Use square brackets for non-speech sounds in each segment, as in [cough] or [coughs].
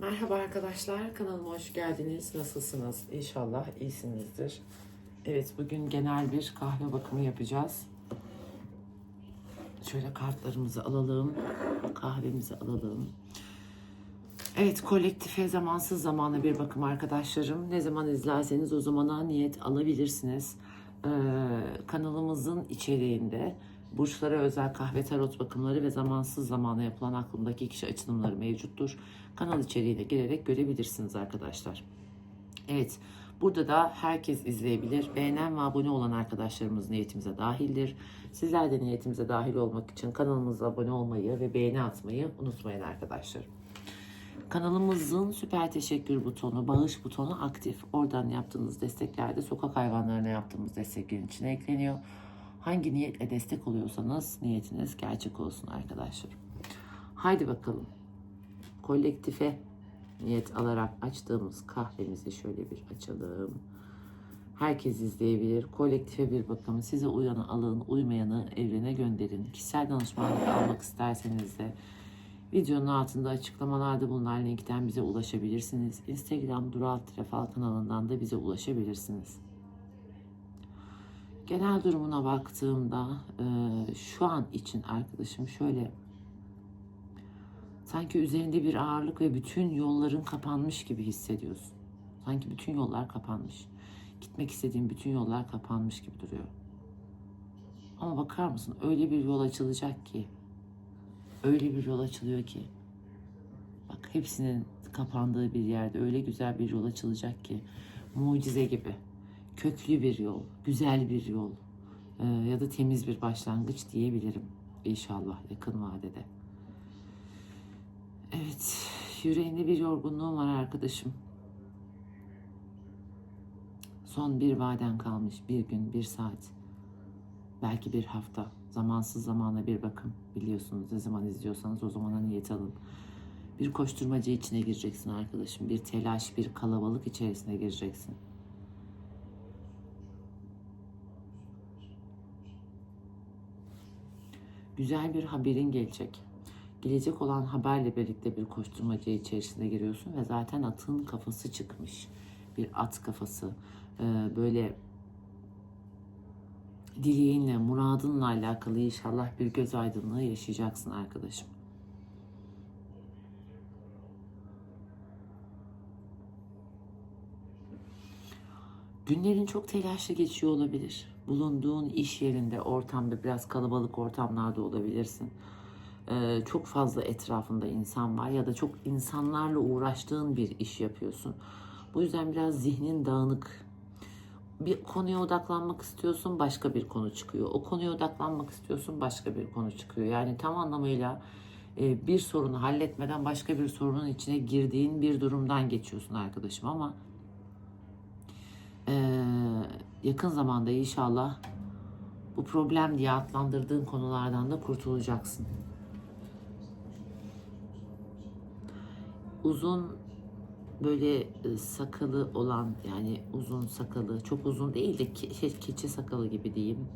Merhaba arkadaşlar, kanalıma hoş geldiniz. Nasılsınız? İnşallah iyisinizdir. Evet, bugün genel bir kahve bakımı yapacağız. Şöyle kartlarımızı alalım, kahvemizi alalım. Evet, kolektife zamansız zamana bir bakım arkadaşlarım. Ne zaman izlerseniz o zamana niyet alabilirsiniz. Ee, kanalımızın içeriğinde burçlara özel kahve tarot bakımları ve zamansız zamana yapılan aklımdaki kişi açılımları mevcuttur. Kanal içeriğine girerek görebilirsiniz arkadaşlar. Evet, burada da herkes izleyebilir. Beğenen ve abone olan arkadaşlarımız niyetimize dahildir. Sizler de niyetimize dahil olmak için kanalımıza abone olmayı ve beğeni atmayı unutmayın arkadaşlar. Kanalımızın süper teşekkür butonu, bağış butonu aktif. Oradan yaptığınız desteklerde sokak hayvanlarına yaptığımız desteklerin içine ekleniyor. Hangi niyetle destek oluyorsanız niyetiniz gerçek olsun arkadaşlar. Haydi bakalım. Kolektife niyet alarak açtığımız kahvemizi şöyle bir açalım. Herkes izleyebilir. Kolektife bir bakım. Size uyanı alın, uymayanı evrene gönderin. Kişisel danışmanlık almak isterseniz de videonun altında açıklamalarda bulunan linkten bize ulaşabilirsiniz. Instagram Dural Trefal kanalından da bize ulaşabilirsiniz. Genel durumuna baktığımda e, şu an için arkadaşım şöyle sanki üzerinde bir ağırlık ve bütün yolların kapanmış gibi hissediyorsun. Sanki bütün yollar kapanmış. Gitmek istediğin bütün yollar kapanmış gibi duruyor. Ama bakar mısın öyle bir yol açılacak ki öyle bir yol açılıyor ki bak hepsinin kapandığı bir yerde öyle güzel bir yol açılacak ki mucize gibi köklü bir yol, güzel bir yol e, ya da temiz bir başlangıç diyebilirim inşallah yakın vadede. Evet, yüreğinde bir yorgunluğum var arkadaşım. Son bir vaden kalmış, bir gün, bir saat, belki bir hafta. Zamansız zamana bir bakın. Biliyorsunuz ne zaman izliyorsanız o zamana niyet alın. Bir koşturmaca içine gireceksin arkadaşım. Bir telaş, bir kalabalık içerisine gireceksin. Güzel bir haberin gelecek. Gelecek olan haberle birlikte bir koşturmaca içerisine giriyorsun ve zaten atın kafası çıkmış. Bir at kafası. Ee, böyle dileğinle, muradınla alakalı inşallah bir göz aydınlığı yaşayacaksın arkadaşım. Günlerin çok telaşlı geçiyor olabilir. Bulunduğun iş yerinde, ortamda biraz kalabalık ortamlarda olabilirsin. Ee, çok fazla etrafında insan var ya da çok insanlarla uğraştığın bir iş yapıyorsun. Bu yüzden biraz zihnin dağınık. Bir konuya odaklanmak istiyorsun, başka bir konu çıkıyor. O konuya odaklanmak istiyorsun, başka bir konu çıkıyor. Yani tam anlamıyla e, bir sorunu halletmeden başka bir sorunun içine girdiğin bir durumdan geçiyorsun arkadaşım ama ee, yakın zamanda inşallah bu problem diye adlandırdığın konulardan da kurtulacaksın. Uzun böyle e, sakalı olan yani uzun sakalı çok uzun değil de ke- şey, keçi sakalı gibi diyeyim.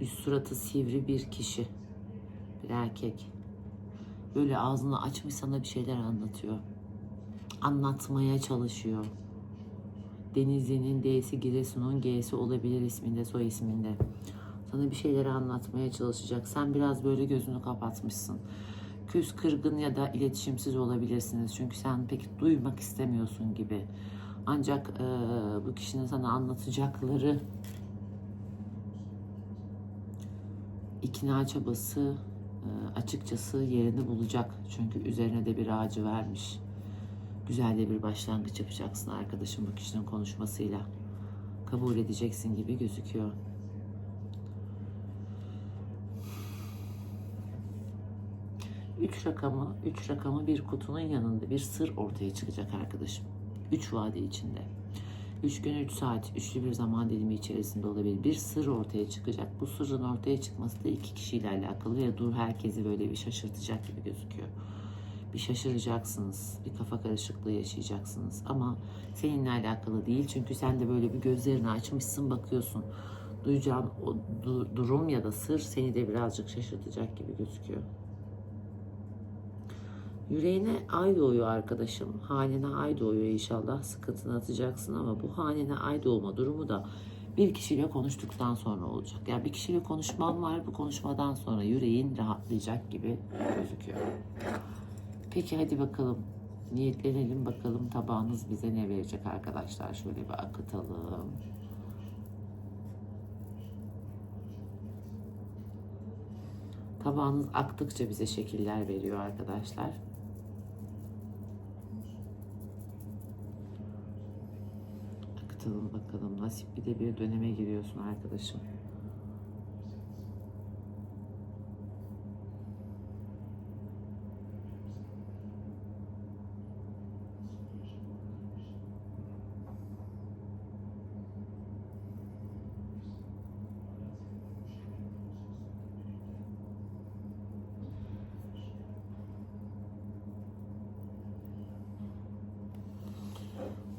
Üst suratı sivri bir kişi. Bir erkek. Böyle ağzını açmış sana bir şeyler anlatıyor. Anlatmaya çalışıyor. Denizli'nin D'si Giresun'un G'si olabilir isminde, soy isminde. Sana bir şeyleri anlatmaya çalışacak. Sen biraz böyle gözünü kapatmışsın. Küs, kırgın ya da iletişimsiz olabilirsiniz. Çünkü sen pek duymak istemiyorsun gibi. Ancak e, bu kişinin sana anlatacakları ikna çabası e, açıkçası yerini bulacak. Çünkü üzerine de bir ağacı vermiş güzel de bir başlangıç yapacaksın arkadaşım bu kişinin konuşmasıyla. Kabul edeceksin gibi gözüküyor. Üç rakamı, üç rakamı bir kutunun yanında bir sır ortaya çıkacak arkadaşım. Üç vade içinde. Üç gün, üç saat, üçlü bir zaman dilimi içerisinde olabilir. Bir sır ortaya çıkacak. Bu sırrın ortaya çıkması da iki kişiyle alakalı ve dur herkesi böyle bir şaşırtacak gibi gözüküyor bir şaşıracaksınız, bir kafa karışıklığı yaşayacaksınız. Ama seninle alakalı değil çünkü sen de böyle bir gözlerini açmışsın bakıyorsun. Duyacağın o du- durum ya da sır seni de birazcık şaşırtacak gibi gözüküyor. Yüreğine ay doğuyor arkadaşım. Hanene ay doğuyor inşallah. Sıkıntını atacaksın ama bu hanene ay doğma durumu da bir kişiyle konuştuktan sonra olacak. Yani bir kişiyle konuşmam var. Bu konuşmadan sonra yüreğin rahatlayacak gibi gözüküyor. Peki hadi bakalım. Niyetlenelim bakalım tabağınız bize ne verecek arkadaşlar. Şöyle bir akıtalım. Tabağınız aktıkça bize şekiller veriyor arkadaşlar. Akıtalım bakalım. Nasip bir de bir döneme giriyorsun arkadaşım.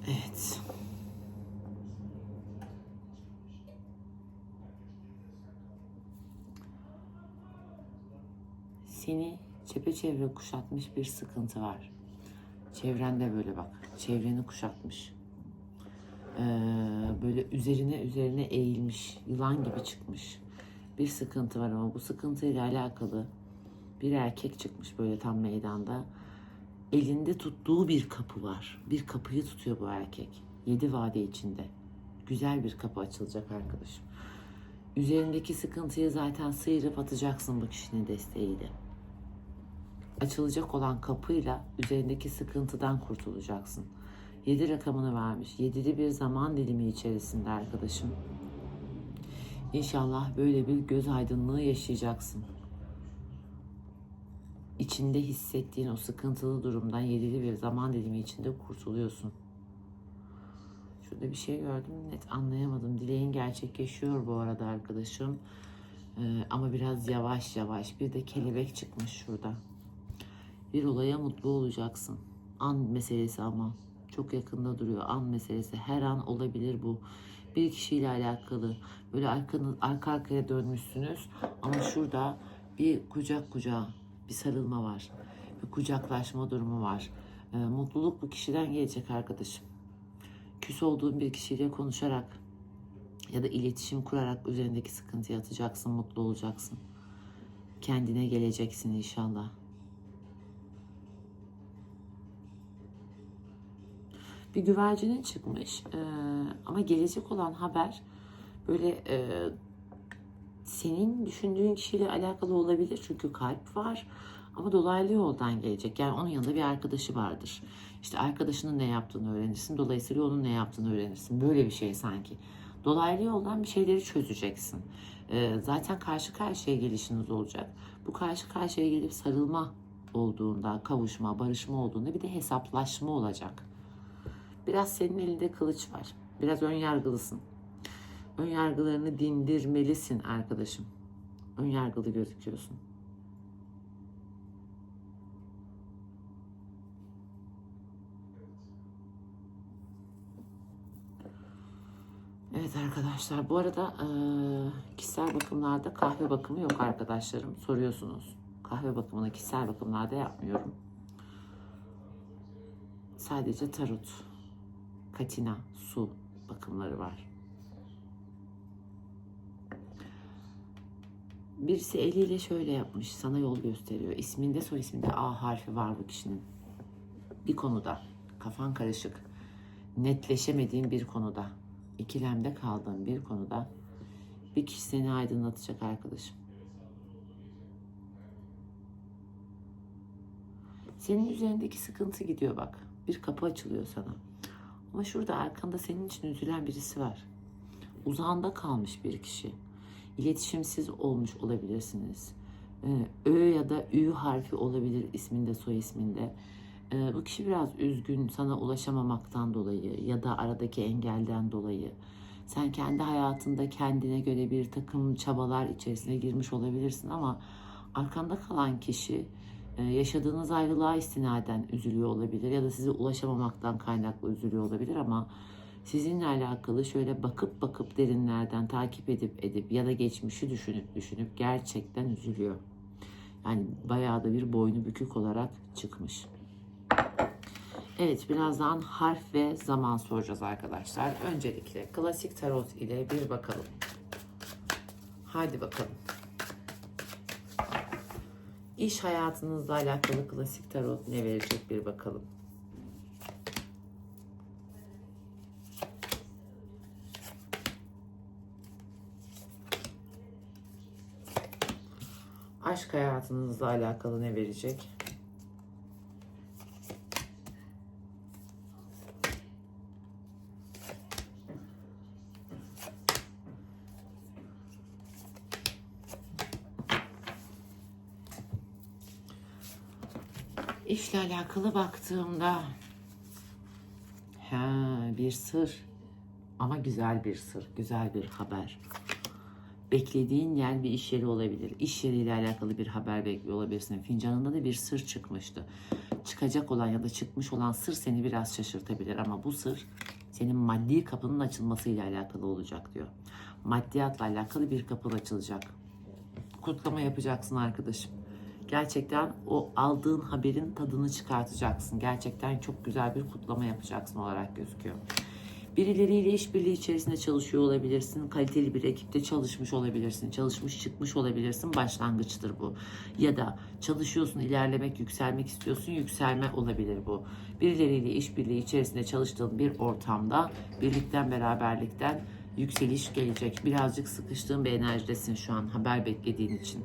Evet. Seni çepeçevre kuşatmış bir sıkıntı var. Çevrende böyle bak. Çevreni kuşatmış. Ee, böyle üzerine üzerine eğilmiş. Yılan gibi çıkmış. Bir sıkıntı var ama bu sıkıntıyla alakalı bir erkek çıkmış böyle tam meydanda. Elinde tuttuğu bir kapı var. Bir kapıyı tutuyor bu erkek. Yedi vade içinde. Güzel bir kapı açılacak arkadaşım. Üzerindeki sıkıntıyı zaten sıyırıp atacaksın bu kişinin desteğiyle. Açılacak olan kapıyla üzerindeki sıkıntıdan kurtulacaksın. Yedi rakamını vermiş. Yedili bir zaman dilimi içerisinde arkadaşım. İnşallah böyle bir göz aydınlığı yaşayacaksın içinde hissettiğin o sıkıntılı durumdan yedili bir zaman dilimi içinde kurtuluyorsun. Şurada bir şey gördüm net anlayamadım. Dileğin gerçekleşiyor bu arada arkadaşım. Ee, ama biraz yavaş yavaş. Bir de kelebek çıkmış şurada. Bir olaya mutlu olacaksın. An meselesi ama. Çok yakında duruyor. An meselesi. Her an olabilir bu. Bir kişiyle alakalı. Böyle arkanız, arka arkaya dönmüşsünüz. Ama şurada bir kucak kucağa bir sarılma var. Bir kucaklaşma durumu var. Ee, mutluluk bu kişiden gelecek arkadaşım. Küs olduğun bir kişiyle konuşarak ya da iletişim kurarak üzerindeki sıkıntıyı atacaksın, mutlu olacaksın. Kendine geleceksin inşallah. Bir güvercinin çıkmış ee, ama gelecek olan haber böyle e, senin düşündüğün kişiyle alakalı olabilir çünkü kalp var ama dolaylı yoldan gelecek. Yani onun yanında bir arkadaşı vardır. İşte arkadaşının ne yaptığını öğrenirsin. Dolayısıyla onun ne yaptığını öğrenirsin. Böyle bir şey sanki. Dolaylı yoldan bir şeyleri çözeceksin. Ee, zaten karşı karşıya gelişiniz olacak. Bu karşı karşıya gelip sarılma olduğunda, kavuşma, barışma olduğunda bir de hesaplaşma olacak. Biraz senin elinde kılıç var. Biraz ön yargılısın. Ön yargılarını dindirmelisin arkadaşım. Ön yargılı gözüküyorsun. Evet arkadaşlar bu arada kişisel bakımlarda kahve bakımı yok arkadaşlarım. Soruyorsunuz. Kahve bakımını kişisel bakımlarda yapmıyorum. Sadece tarot, katina, su bakımları var. Birisi eliyle şöyle yapmış, sana yol gösteriyor. İsminde soy isminde A harfi var bu kişinin. Bir konuda, kafan karışık, netleşemediğin bir konuda, ikilemde kaldığın bir konuda bir kişi seni aydınlatacak arkadaşım. Senin üzerindeki sıkıntı gidiyor bak. Bir kapı açılıyor sana. Ama şurada arkanda senin için üzülen birisi var. Uzağında kalmış bir kişi iletişimsiz olmuş olabilirsiniz. Ee, Ö ya da Ü harfi olabilir isminde, soy isminde. Ee, bu kişi biraz üzgün sana ulaşamamaktan dolayı ya da aradaki engelden dolayı. Sen kendi hayatında kendine göre bir takım çabalar içerisine girmiş olabilirsin ama arkanda kalan kişi yaşadığınız ayrılığa istinaden üzülüyor olabilir ya da size ulaşamamaktan kaynaklı üzülüyor olabilir ama sizinle alakalı şöyle bakıp bakıp derinlerden takip edip edip ya da geçmişi düşünüp düşünüp gerçekten üzülüyor. Yani bayağı da bir boynu bükük olarak çıkmış. Evet birazdan harf ve zaman soracağız arkadaşlar. Öncelikle klasik tarot ile bir bakalım. Haydi bakalım. İş hayatınızla alakalı klasik tarot ne verecek bir bakalım. Aşk hayatınızla alakalı ne verecek? İşle alakalı baktığımda ha, bir sır ama güzel bir sır, güzel bir haber. Beklediğin yer bir iş yeri olabilir. İş yeriyle alakalı bir haber bekliyor olabilirsin. Fincanında da bir sır çıkmıştı. Çıkacak olan ya da çıkmış olan sır seni biraz şaşırtabilir ama bu sır senin maddi kapının açılmasıyla alakalı olacak diyor. Maddiyatla alakalı bir kapın açılacak. Kutlama yapacaksın arkadaşım. Gerçekten o aldığın haberin tadını çıkartacaksın. Gerçekten çok güzel bir kutlama yapacaksın olarak gözüküyor. Birileriyle işbirliği içerisinde çalışıyor olabilirsin. Kaliteli bir ekipte çalışmış olabilirsin. Çalışmış çıkmış olabilirsin. Başlangıçtır bu. Ya da çalışıyorsun, ilerlemek, yükselmek istiyorsun. Yükselme olabilir bu. Birileriyle işbirliği içerisinde çalıştığın bir ortamda birlikten beraberlikten yükseliş gelecek. Birazcık sıkıştığın bir enerjidesin şu an haber beklediğin için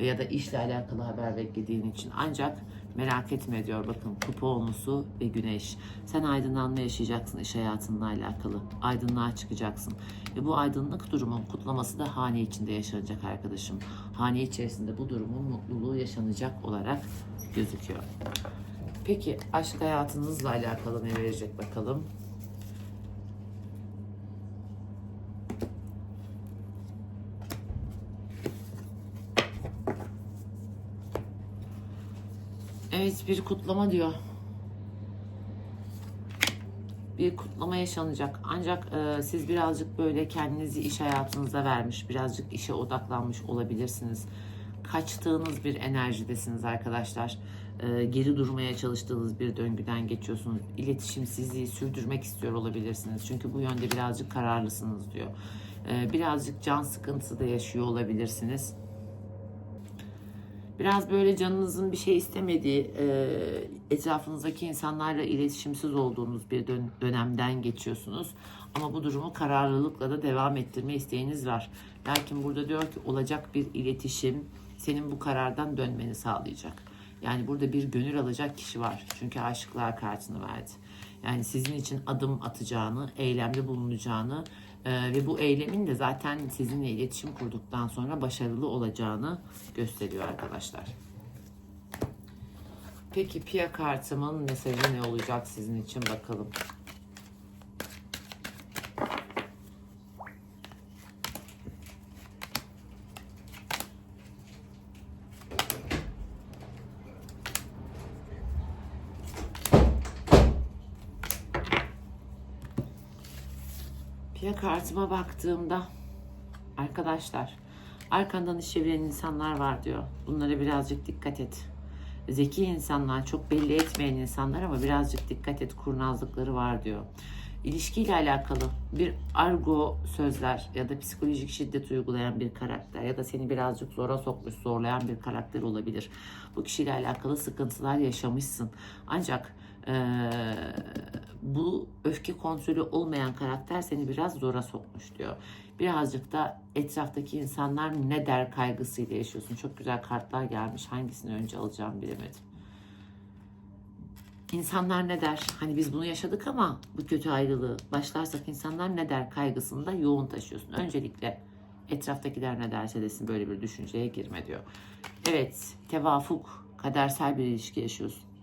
ya da işle alakalı haber beklediğin için. Ancak merak etme diyor bakın kupa olmusu ve güneş. Sen aydınlanma yaşayacaksın iş hayatınla alakalı. Aydınlığa çıkacaksın. Ve bu aydınlık durumun kutlaması da hane içinde yaşanacak arkadaşım. Hane içerisinde bu durumun mutluluğu yaşanacak olarak gözüküyor. Peki aşk hayatınızla alakalı ne verecek bakalım? Evet bir kutlama diyor. Bir kutlama yaşanacak. Ancak e, siz birazcık böyle kendinizi iş hayatınıza vermiş, birazcık işe odaklanmış olabilirsiniz. Kaçtığınız bir enerjidesiniz arkadaşlar. E, geri durmaya çalıştığınız bir döngüden geçiyorsunuz. İletişimsizliği sürdürmek istiyor olabilirsiniz. Çünkü bu yönde birazcık kararlısınız diyor. E, birazcık can sıkıntısı da yaşıyor olabilirsiniz. Biraz böyle canınızın bir şey istemediği, e, etrafınızdaki insanlarla iletişimsiz olduğunuz bir dön- dönemden geçiyorsunuz. Ama bu durumu kararlılıkla da devam ettirme isteğiniz var. Lakin burada diyor ki olacak bir iletişim senin bu karardan dönmeni sağlayacak. Yani burada bir gönül alacak kişi var. Çünkü aşıklar kartını verdi. Yani sizin için adım atacağını, eylemde bulunacağını e, ve bu eylemin de zaten sizinle iletişim kurduktan sonra başarılı olacağını gösteriyor arkadaşlar. Peki Pia kartımın mesajı ne olacak sizin için bakalım. Pia kartıma baktığımda arkadaşlar arkandan iş çeviren insanlar var diyor. Bunlara birazcık dikkat et. Zeki insanlar, çok belli etmeyen insanlar ama birazcık dikkat et. Kurnazlıkları var diyor. İlişkiyle alakalı bir argo sözler ya da psikolojik şiddet uygulayan bir karakter ya da seni birazcık zora sokmuş, zorlayan bir karakter olabilir. Bu kişiyle alakalı sıkıntılar yaşamışsın. Ancak eee, bu öfke kontrolü olmayan karakter seni biraz zora sokmuş diyor. Birazcık da etraftaki insanlar ne der kaygısıyla yaşıyorsun. Çok güzel kartlar gelmiş. Hangisini önce alacağımı bilemedim. İnsanlar ne der? Hani biz bunu yaşadık ama bu kötü ayrılığı başlarsak insanlar ne der kaygısını da yoğun taşıyorsun. Öncelikle etraftakiler ne derse desin böyle bir düşünceye girme diyor. Evet, tevafuk, kadersel bir ilişki yaşıyorsun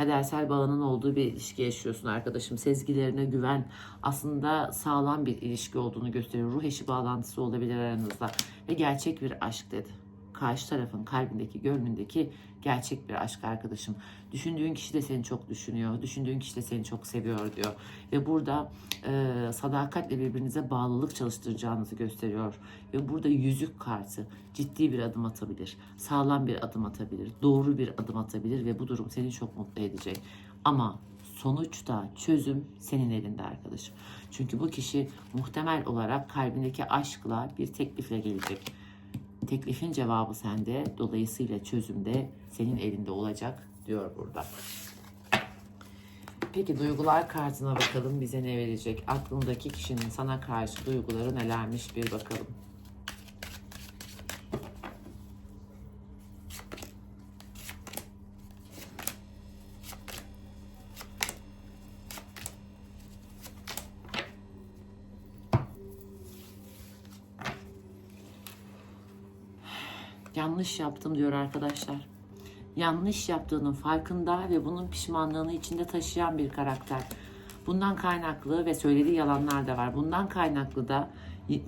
kadersel bağının olduğu bir ilişki yaşıyorsun arkadaşım. Sezgilerine güven aslında sağlam bir ilişki olduğunu gösteriyor. Ruh eşi bağlantısı olabilir aranızda ve gerçek bir aşk dedi. Karşı tarafın kalbindeki, gönlündeki gerçek bir aşk arkadaşım. Düşündüğün kişi de seni çok düşünüyor. Düşündüğün kişi de seni çok seviyor diyor. Ve burada e, sadakatle birbirinize bağlılık çalıştıracağınızı gösteriyor. Ve burada yüzük kartı ciddi bir adım atabilir. Sağlam bir adım atabilir. Doğru bir adım atabilir ve bu durum seni çok mutlu edecek. Ama sonuçta çözüm senin elinde arkadaşım. Çünkü bu kişi muhtemel olarak kalbindeki aşkla bir teklifle gelecek. Teklifin cevabı sende, dolayısıyla çözüm de senin elinde olacak diyor burada. Peki duygular kartına bakalım bize ne verecek? Aklındaki kişinin sana karşı duyguları nelermiş bir bakalım. Yanlış yaptım diyor arkadaşlar. Yanlış yaptığının farkında ve bunun pişmanlığını içinde taşıyan bir karakter. Bundan kaynaklı ve söylediği yalanlar da var. Bundan kaynaklı da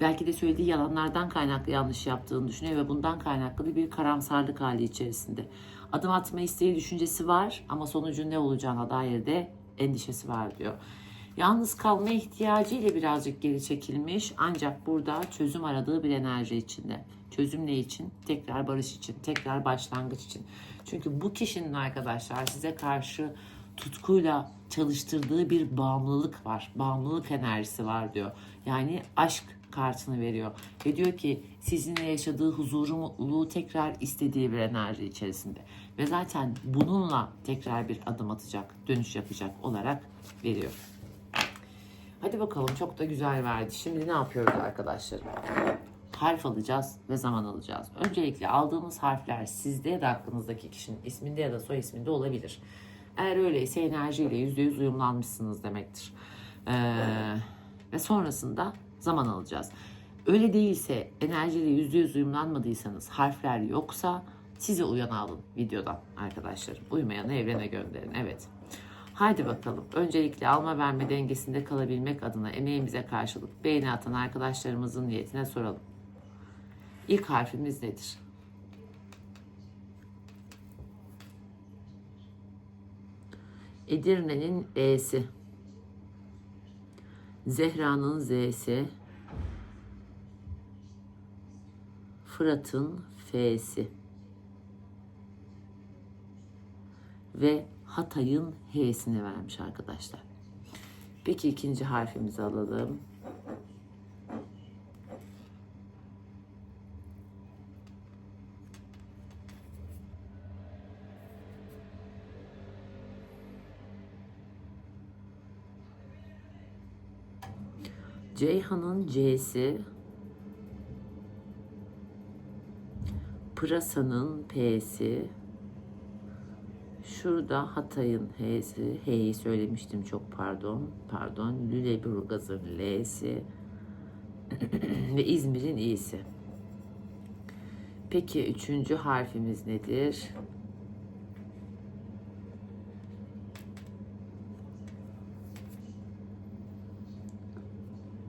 belki de söylediği yalanlardan kaynaklı yanlış yaptığını düşünüyor ve bundan kaynaklı bir karamsarlık hali içerisinde. Adım atma isteği düşüncesi var ama sonucun ne olacağına dair de endişesi var diyor. Yalnız kalma ihtiyacı ile birazcık geri çekilmiş ancak burada çözüm aradığı bir enerji içinde. Çözüm ne için? Tekrar barış için, tekrar başlangıç için. Çünkü bu kişinin arkadaşlar size karşı tutkuyla çalıştırdığı bir bağımlılık var. Bağımlılık enerjisi var diyor. Yani aşk kartını veriyor. Ve diyor ki sizinle yaşadığı huzuru, mutluluğu tekrar istediği bir enerji içerisinde. Ve zaten bununla tekrar bir adım atacak, dönüş yapacak olarak veriyor. Hadi bakalım çok da güzel verdi. Şimdi ne yapıyoruz arkadaşlarım? Harf alacağız ve zaman alacağız. Öncelikle aldığımız harfler sizde ya da aklınızdaki kişinin isminde ya da soy isminde olabilir. Eğer öyleyse enerjiyle %100 uyumlanmışsınız demektir. Ee, ve sonrasında zaman alacağız. Öyle değilse enerjiyle %100 uyumlanmadıysanız harfler yoksa sizi uyana alın videodan arkadaşlarım. Uymayanı evrene gönderin. Evet. Haydi bakalım. Öncelikle alma verme dengesinde kalabilmek adına emeğimize karşılık beğeni atan arkadaşlarımızın niyetine soralım. İlk harfimiz nedir? Edirne'nin E'si. Zehra'nın Z'si. Fırat'ın F'si. Ve Hatay'ın H'sini vermiş arkadaşlar. Peki ikinci harfimizi alalım. Ceyhan'ın C'si. Pırasa'nın P'si. Şurada Hatay'ın H'si, H'yi söylemiştim çok pardon, pardon. Lüleburgaz'ın L'si [clears throat] ve İzmir'in İ'si. Peki üçüncü harfimiz nedir?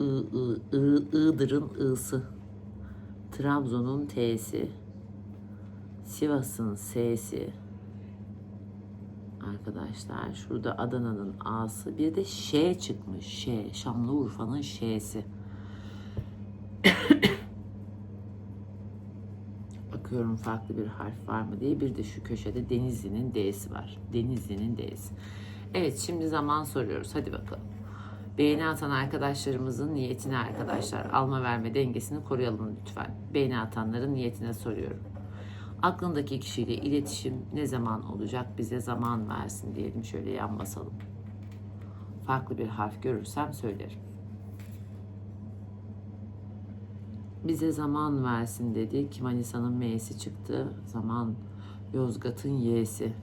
I, I, I, Iğdır'ın I'sı. Trabzon'un T'si. Sivas'ın S'si arkadaşlar. Şurada Adana'nın A'sı. Bir de Ş çıkmış. Ş. Şanlıurfa'nın Ş'si. [coughs] Bakıyorum farklı bir harf var mı diye. Bir de şu köşede Denizli'nin D'si var. Denizli'nin D'si. Evet şimdi zaman soruyoruz. Hadi bakalım. Beğeni atan arkadaşlarımızın niyetine arkadaşlar. Alma verme dengesini koruyalım lütfen. Beğeni atanların niyetine soruyorum aklındaki kişiyle iletişim ne zaman olacak bize zaman versin diyelim şöyle yan basalım. Farklı bir harf görürsem söylerim. Bize zaman versin dedik. Manisa'nın M'si çıktı. Zaman Yozgat'ın Y'si.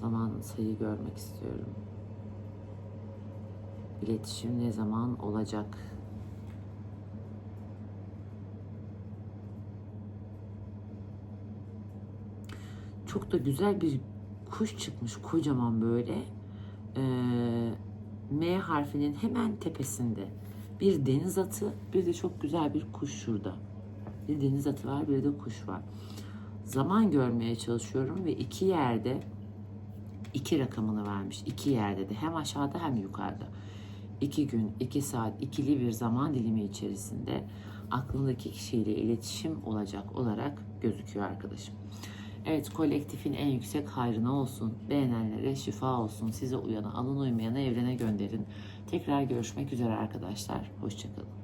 Zaman sayı görmek istiyorum. İletişim ne zaman olacak? Çok da güzel bir kuş çıkmış kocaman böyle. Ee, M harfinin hemen tepesinde bir deniz atı bir de çok güzel bir kuş şurada. Bir deniz atı var, bir de kuş var. Zaman görmeye çalışıyorum ve iki yerde iki rakamını vermiş. İki yerde de hem aşağıda hem yukarıda. İki gün, iki saat, ikili bir zaman dilimi içerisinde aklındaki kişiyle iletişim olacak olarak gözüküyor arkadaşım. Evet kolektifin en yüksek hayrına olsun. Beğenenlere şifa olsun. Size uyana, alın uymayana evrene gönderin. Tekrar görüşmek üzere arkadaşlar. Hoşçakalın.